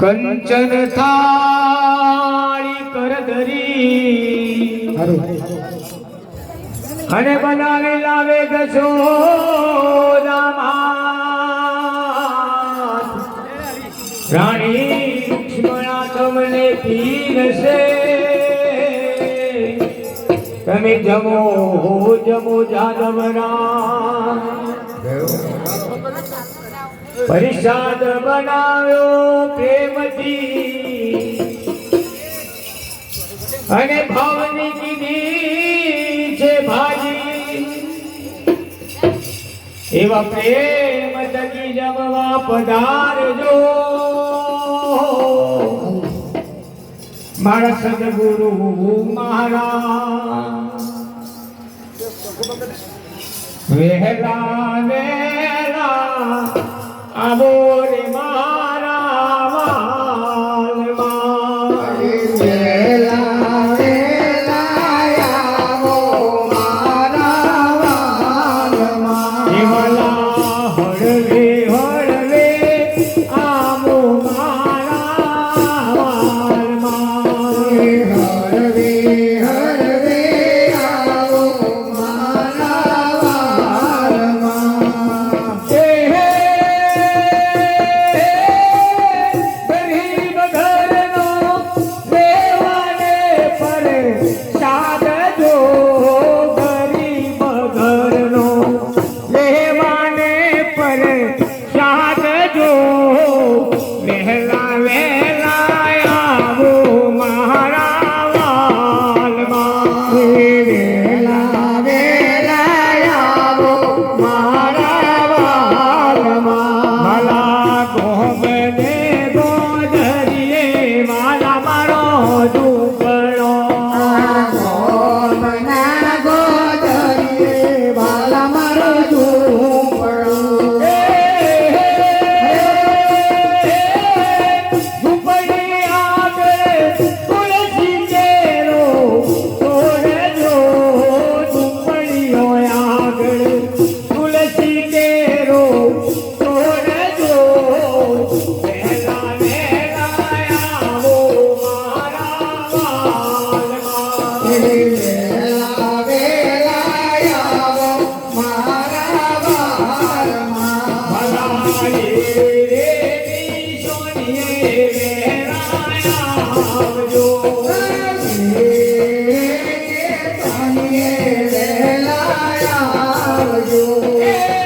કંચન થાળી કર ધરી અને બનાવી લાવે ગજો રાણી લક્ષ્મણા તમને પીરશે. તમે જમો જમો જાદવરા પરિષાદ બનાવ્યો પ્રેમથી. અને ભાવની કીધી છે ભાજી. એવા પ્રેમ તકી જમવા પધારજો. મારા સદગુરુ મહારાજ. વહેલા Bravo! Yeah.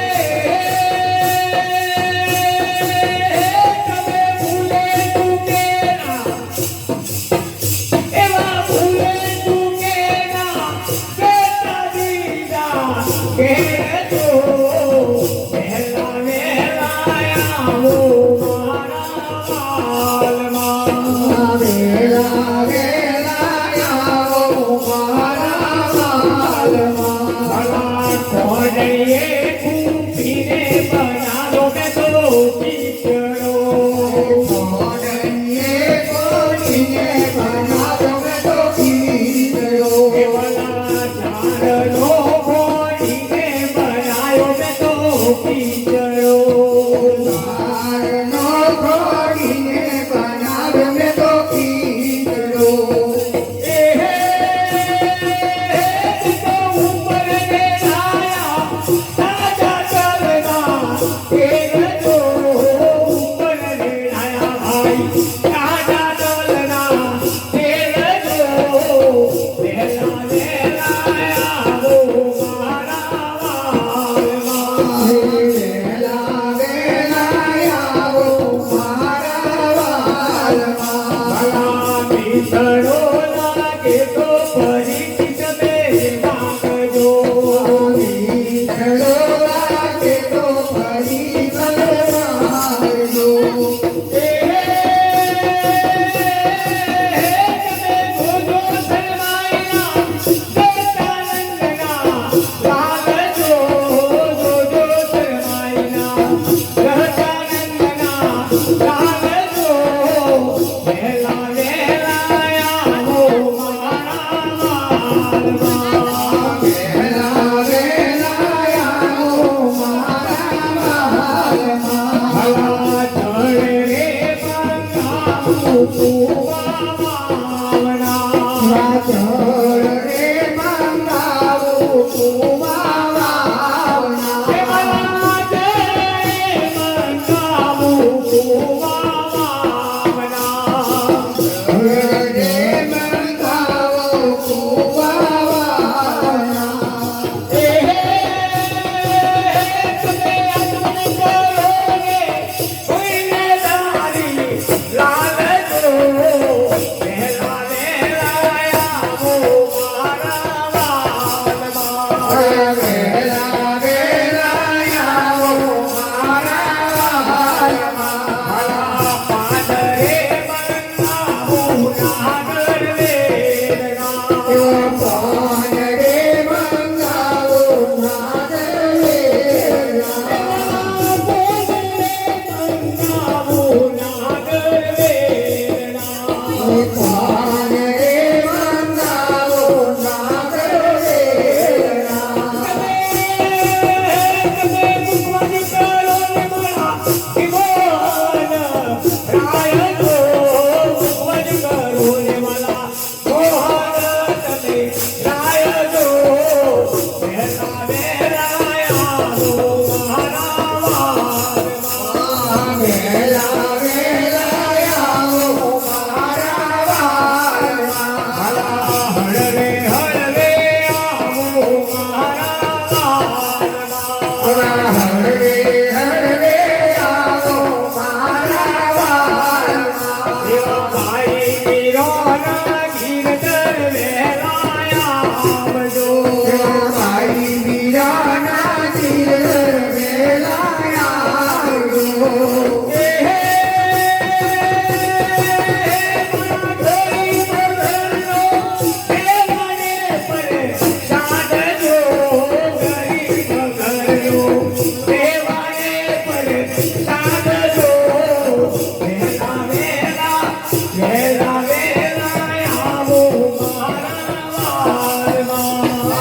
amor.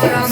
મારા